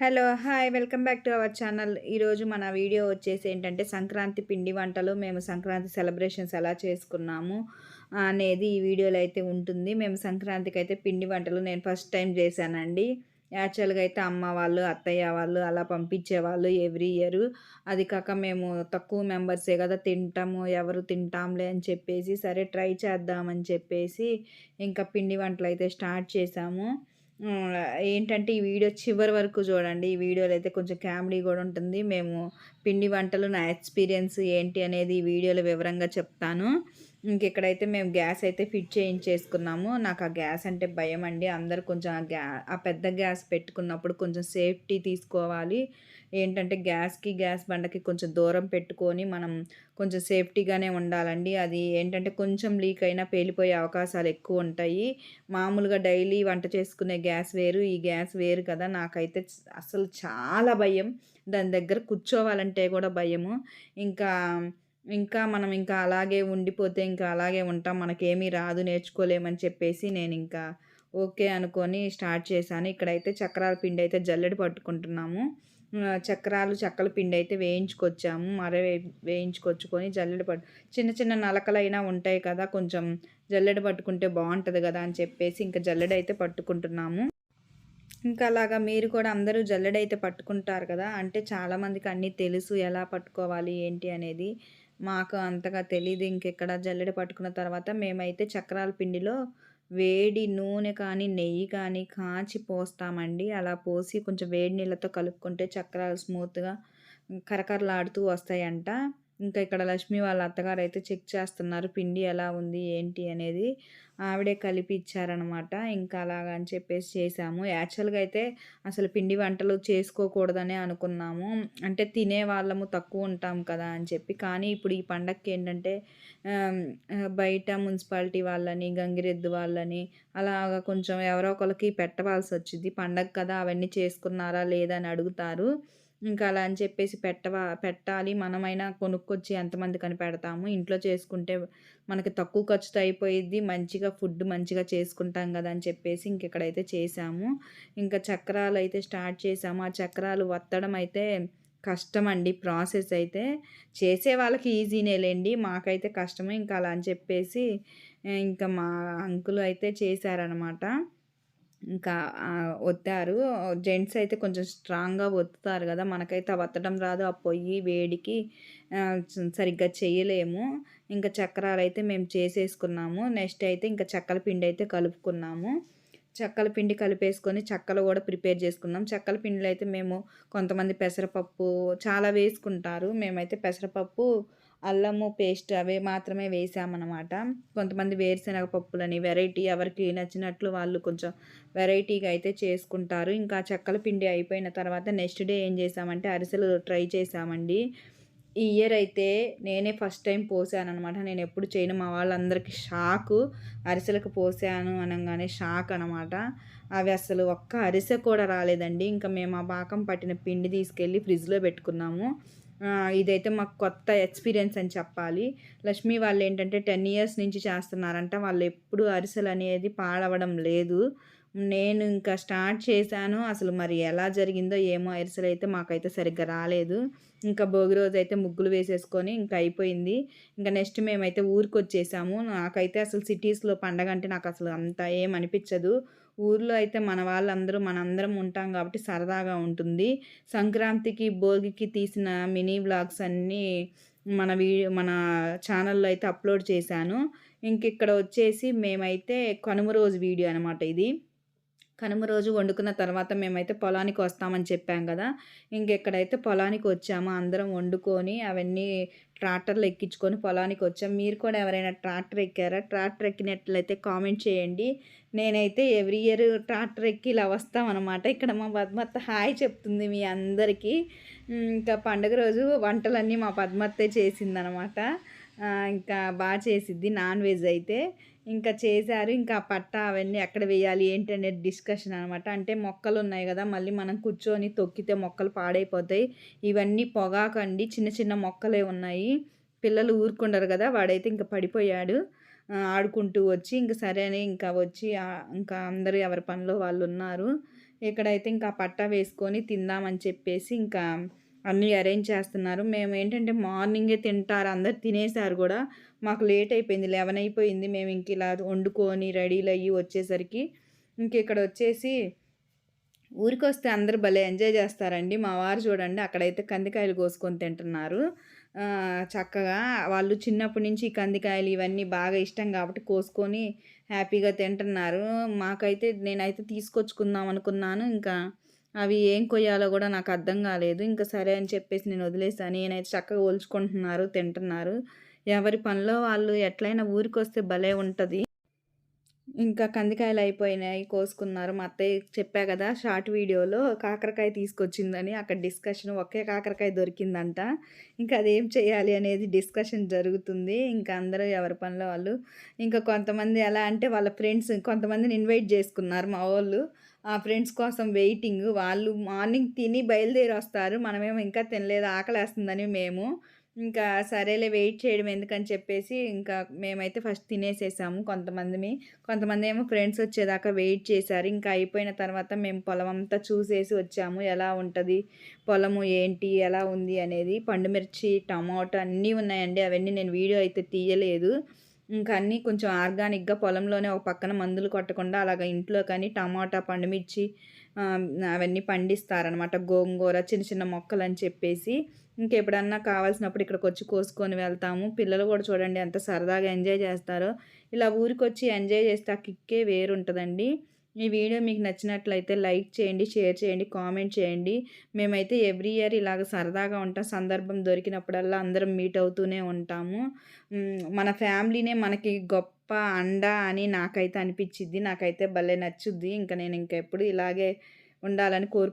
Hello hi welcome back to our channel. ఈరోజు మన video వచ్చేసి ఏంటంటే సంక్రాంతి పిండి వంటలు. మేము సంక్రాంతి సెలబ్రేషన్స్ ఎలా చేసుకున్నాము అనేది ఈ వీడియోలో అయితే ఉంటుంది. మేము సంక్రాంతికి అయితే పిండి వంటలు నేను ఫస్ట్ టైం చేశానండి. యాక్చువల్గా అయితే అమ్మ వాళ్ళు అత్తయ్య వాళ్ళు అలా పంపించేవాళ్ళు ఎవ్రీ ఇయర్. అది కాక మేము తక్కువ మెంబర్సే కదా తింటాము ఎవరు తింటాంలే అని చెప్పేసి సరే ట్రై చేద్దామని చెప్పేసి ఇంకా పిండి వంటలు అయితే స్టార్ట్ చేసాము ఏంటంటే ఈ వీడియో చివరి వరకు చూడండి. ఈ వీడియోలో అయితే కొంచెం కామెడీ కూడా ఉంటుంది. మేము పిండి వంటలు నా ఎక్స్పీరియన్స్ ఏంటి అనేది ఈ వీడియోలో వివరంగా చెప్తాను. ఇంకెక్కడైతే మేము గ్యాస్ అయితే ఫిట్ చేయించేసుకున్నాము నాకు ఆ గ్యాస్ అంటే భయం అండి. అందరు కొంచెం ఆ గ్యా ఆ పెద్ద గ్యాస్ పెట్టుకున్నప్పుడు కొంచెం సేఫ్టీ తీసుకోవాలి. ఏంటంటే గ్యాస్కి గ్యాస్ బండకి కొంచెం దూరం పెట్టుకొని మనం కొంచెం సేఫ్టీగానే ఉండాలండి. అది ఏంటంటే కొంచెం లీక్ అయినా పేలిపోయే అవకాశాలు ఎక్కువ ఉంటాయి. మామూలుగా డైలీ వంట చేసుకునే గ్యాస్ వేరు ఈ గ్యాస్ వేరు కదా. నాకైతే అసలు చాలా భయం. దాని దగ్గర కూర్చోవాలంటే కూడా భయము. ఇంకా ఇంకా మనం ఇంకా అలాగే ఉండిపోతే ఇంకా అలాగే ఉంటాం మనకేమీ రాదు నేర్చుకోలేమని చెప్పేసి నేను ఇంకా ఓకే అనుకొని స్టార్ట్ చేశాను. ఇక్కడైతే చక్రాల పిండి అయితే జల్లెడ పట్టుకుంటున్నాము. చక్రాలు చక్కల పిండి అయితే వేయించుకొచ్చాము. మర వేయించుకొచ్చుకొని జల్లెడ పట్టు చిన్న చిన్న నలకలైనా ఉంటాయి కదా కొంచెం జల్లెడ పట్టుకుంటే బాగుంటుంది కదా అని చెప్పేసి ఇంకా జల్లెడ అయితే పట్టుకుంటున్నాము. ఇంకా అలాగా మీరు కూడా అందరూ జల్లెడైతే పట్టుకుంటారు కదా అంటే చాలామందికి అన్నీ తెలుసు ఎలా పట్టుకోవాలి ఏంటి అనేది. మాకు అంతగా తెలియదు ఇంకెక్కడ జల్లెడ పట్టుకున్న తర్వాత మేమైతే చక్రాల పిండిలో వేడి నూనె కానీ నెయ్యి కానీ కాచి పోస్తామండి. అలా పోసి కొంచెం వేడి నీళ్ళతో కలుపుకుంటే చక్రాలు స్మూత్గా కరకరలాడుతూ వస్తాయంట. ఇంకా ఇక్కడ లక్ష్మి వాళ్ళ అత్తగారు అయితే చెక్ చేస్తున్నారు పిండి ఎలా ఉంది ఏంటి అనేది. ఆవిడే కలిపి ఇచ్చారనమాట ఇంకా అలాగా అని చెప్పేసి చేసాము యాక్చువల్గా అయితే అసలు పిండి వంటలు చేసుకోకూడదనే అనుకున్నాము. అంటే తినే వాళ్ళము తక్కువ ఉంటాం కదా అని చెప్పి. కానీ ఇప్పుడు ఈ పండగకి ఏంటంటే బయట మున్సిపాలిటీ వాళ్ళని గంగిరెద్దు వాళ్ళని అలాగా కొంచెం ఎవరో ఒకరికి పెట్టవలసి వచ్చింది. పండగ కదా అవన్నీ చేసుకున్నారా లేదా అని అడుగుతారు. ఇంకా అలా అని చెప్పేసి పెట్టవా పెట్టాలి. మనమైనా కొనుక్కొచ్చి ఎంతమంది కనిపెడతాము ఇంట్లో చేసుకుంటే మనకి తక్కువ ఖర్చుతో అయిపోయిద్ది. మంచిగా ఫుడ్ మంచిగా చేసుకుంటాం కదా అని చెప్పేసి ఇంక ఇక్కడైతే చేసాము ఇంకా చక్రాలు అయితే స్టార్ట్ చేసాము ఆ చక్రాలు వత్తడం అయితే కష్టం అండి ప్రాసెస్ అయితే చేసే వాళ్ళకి ఈజీనే లేండి. మాకైతే కష్టమే. ఇంకా అలా అని చెప్పేసి ఇంకా మా అంకులు అయితే చేశారనమాట ఇంకా ఒత్తారు. జెంట్స్ అయితే కొంచెం స్ట్రాంగ్గా ఒత్తుతారు కదా! మనకైతే ఆ వత్తడం రాదు. ఆ పొయ్యి వేడికి సరిగ్గా చేయలేము. ఇంకా చక్రాలు అయితే మేము చేసేసుకున్నాము. నెక్స్ట్ అయితే ఇంకా చక్కల పిండి అయితే కలుపుకున్నాము. చక్కల పిండి కలిపేసుకొని చక్కలు కూడా ప్రిపేర్ చేసుకున్నాం. చక్కల పిండిలో అయితే మేము కొంతమంది పెసరపప్పు చాలా వేసుకుంటారు. మేమైతే పెసరపప్పు అల్లము పేస్ట్ అవి మాత్రమే వేసామన్నమాట. కొంతమంది వేరుశనగ పప్పులని వెరైటీ ఎవరికి నచ్చినట్లు వాళ్ళు కొంచెం వెరైటీగా అయితే చేసుకుంటారు. ఇంకా చెక్కల పిండి అయిపోయిన తర్వాత నెక్స్ట్ డే ఏం చేసామంటే అరిసెలు ట్రై చేసామండి. ఈ ఇయర్ అయితే నేనే ఫస్ట్ టైం పోసాను అనమాట నేను ఎప్పుడు చేయను. మా వాళ్ళందరికీ షాకు. అరిసెలకు పోసాను అనగానే షాక్ అనమాట అవి అసలు ఒక్క అరిసె కూడా రాలేదండి. ఇంకా మేము ఆ పాకం పట్టిన పిండి తీసుకెళ్ళి ఫ్రిడ్జ్లో పెట్టుకున్నాము. ఇదైతే మాకు కొత్త ఎక్స్పీరియన్స్ అని చెప్పాలి. లక్ష్మి వాళ్ళు ఏంటంటే టెన్ ఇయర్స్ నుంచి చేస్తున్నారంట. వాళ్ళు ఎప్పుడు అరిసెలు అనేది పాడవడం లేదు. నేను ఇంకా స్టార్ట్ చేశాను. అసలు మరి ఎలా జరిగిందో ఏమో అరిసెలు అయితే మాకైతే సరిగ్గా రాలేదు. ఇంకా భోగి రోజు అయితే ముగ్గులు వేసేసుకొని ఇంకా అయిపోయింది. ఇంకా నెక్స్ట్ మేమైతే ఊరికి వచ్చేసాము నాకైతే అసలు సిటీస్లో పండగ అంటే నాకు అసలు అంత ఏం అనిపించదు. ఊర్లో అయితే మన వాళ్ళందరూ మనందరం ఉంటాం కాబట్టి సరదాగా ఉంటుంది. సంక్రాంతికి భోగికి తీసిన మినీ బ్లాగ్స్ అన్నీ మన వీ మన ఛానల్లో అయితే అప్లోడ్ చేశాను. ఇంక ఇక్కడ వచ్చేసి మేమైతే కనుమ రోజు వీడియో అనమాట ఇది. కనుమ రోజు వండుకున్న తర్వాత మేమైతే పొలానికి వస్తామని చెప్పాం కదా. ఇంకెక్కడైతే పొలానికి వచ్చాము అందరం వండుకొని అవన్నీ ట్రాక్టర్లు ఎక్కించుకొని పొలానికి వచ్చాం. మీరు కూడా ఎవరైనా ట్రాక్టర్ ఎక్కారా? ట్రాక్టర్ ఎక్కినట్లయితే కామెంట్ చేయండి. నేనైతే ఎవ్రీ ఇయర్ ట్రాక్టర్ ఎక్కి ఇలా వస్తామన్నమాట. ఇక్కడ మా పద్మత్త హాయ్ చెప్తుంది మీ అందరికీ. ఇంకా పండుగ రోజు వంటలన్నీ మా పద్మత్తే చేసిందనమాట ఇంకా బాగా చేసిద్ది నాన్ వెజ్ అయితే. ఇంకా చేశారు ఇంకా పట్ట అవన్నీ ఎక్కడ వేయాలి ఏంటి అనేది డిస్కషన్ అనమాట అంటే మొక్కలు ఉన్నాయి కదా మళ్ళీ మనం కూర్చొని తొక్కితే మొక్కలు పాడైపోతాయి. ఇవన్నీ పొగాకండి చిన్న చిన్న మొక్కలే ఉన్నాయి. పిల్లలు ఊరుకుండరు కదా వాడైతే ఇంకా పడిపోయాడు. ఆడుకుంటూ వచ్చి ఇంకా సరే అని ఇంకా వచ్చి ఇంకా అందరూ ఎవరి పనిలో వాళ్ళు ఉన్నారు. ఇక్కడైతే ఇంకా పట్టా వేసుకొని తిందామని చెప్పేసి ఇంకా అన్నీ అరేంజ్ చేస్తున్నారు. మేము ఏంటంటే మార్నింగే తింటారు. అందరు తినేసారు కూడా. మాకు లేట్ అయిపోయింది. లెవెన్ అయిపోయింది. మేము ఇంక ఇలా వండుకొని రెడీలు అయ్యి వచ్చేసరికి ఇంక ఇక్కడ వచ్చేసి ఊరికి వస్తే అందరూ భలే ఎంజాయ్ చేస్తారండి. మా వారు చూడండి అక్కడైతే కందికాయలు కోసుకొని తింటున్నారు. చక్కగా వాళ్ళు చిన్నప్పటి నుంచి కందికాయలు ఇవన్నీ బాగా ఇష్టం కాబట్టి కోసుకొని హ్యాపీగా తింటున్నారు. మాకైతే నేనైతే తీసుకొచ్చుకుందాం అనుకున్నాను. ఇంకా అవి ఏం కొయ్యాలో కూడా నాకు అర్థం కాలేదు. ఇంకా సరే అని చెప్పేసి నేను వదిలేసాను నేనైతే చక్కగా ఒలుచుకుంటున్నారు తింటున్నారు. ఎవరి పనిలో వాళ్ళు ఎట్లయినా ఊరికి వస్తే భలే ఉంటుంది. ఇంకా కందికాయలు అయిపోయినాయి కోసుకున్నారు. మా అత్తయ్య చెప్పా కదా షార్ట్ వీడియోలో కాకరకాయ తీసుకొచ్చిందని. అక్కడ డిస్కషన్ ఒకే కాకరకాయ దొరికిందంట. ఇంకా అదేం చేయాలి అనేది డిస్కషన్ జరుగుతుంది. ఇంకా అందరూ ఎవరి పనిలో వాళ్ళు. ఇంకా కొంతమంది ఎలా అంటే వాళ్ళ ఫ్రెండ్స్ కొంతమందిని ఇన్వైట్ చేసుకున్నారు మా వాళ్ళు. ఆ ఫ్రెండ్స్ కోసం వెయిటింగ్. వాళ్ళు మార్నింగ్ తిని బయలుదేరి వస్తారు మనమేమో ఇంకా తినలేదు. ఆకలేస్తుందని మేము. ఇంకా సరేలే వెయిట్ చేయడం ఎందుకని చెప్పేసి ఇంకా మేమైతే ఫస్ట్ తినేసేసాము కొంతమందిని. కొంతమంది ఏమో ఫ్రెండ్స్ వచ్చేదాకా వెయిట్ చేశారు. ఇంకా అయిపోయిన తర్వాత మేము పొలం అంతా చూసేసి వచ్చాము. ఎలా ఉంటుంది? పొలము ఏంటి? ఎలా ఉంది? అనేది పండుమిర్చి టమాటో అన్నీ ఉన్నాయండి. అవన్నీ నేను వీడియో అయితే తీయలేదు. ఇంకా అన్నీ కొంచెం ఆర్గానిక్గా పొలంలోనే ఒక పక్కన మందులు కొట్టకుండా అలాగ ఇంట్లో కానీ టమాటా పండుమిర్చి అవన్నీ పండిస్తారనమాట గోంగూర చిన్న చిన్న మొక్కలు అని చెప్పేసి. ఇంకెప్పుడన్నా కావాల్సినప్పుడు ఇక్కడికి వచ్చి కోసుకొని వెళ్తాము. పిల్లలు కూడా చూడండి ఎంత సరదాగా ఎంజాయ్ చేస్తారో. ఇలా ఊరికి వచ్చి ఎంజాయ్ చేస్తే ఆ కిక్కే వేరుంటుందండి. ఈ వీడియో మీకు నచ్చినట్లయితే లైక్ చేయండి షేర్ చేయండి కామెంట్ చేయండి. మేమైతే ఎవ్రీ ఇయర్ ఇలాగ సరదాగా ఉంటాం. సందర్భం దొరికినప్పుడల్లా అందరం మీట్ అవుతూనే ఉంటాము. మన ఫ్యామిలీనే మనకి గొప్ప అండ అని నాకైతే అనిపించిద్ది నాకైతే భలే నచ్చుద్ది. ఇంకా నేను ఇంకెప్పుడు ఇలాగే ఉండాలని కోరు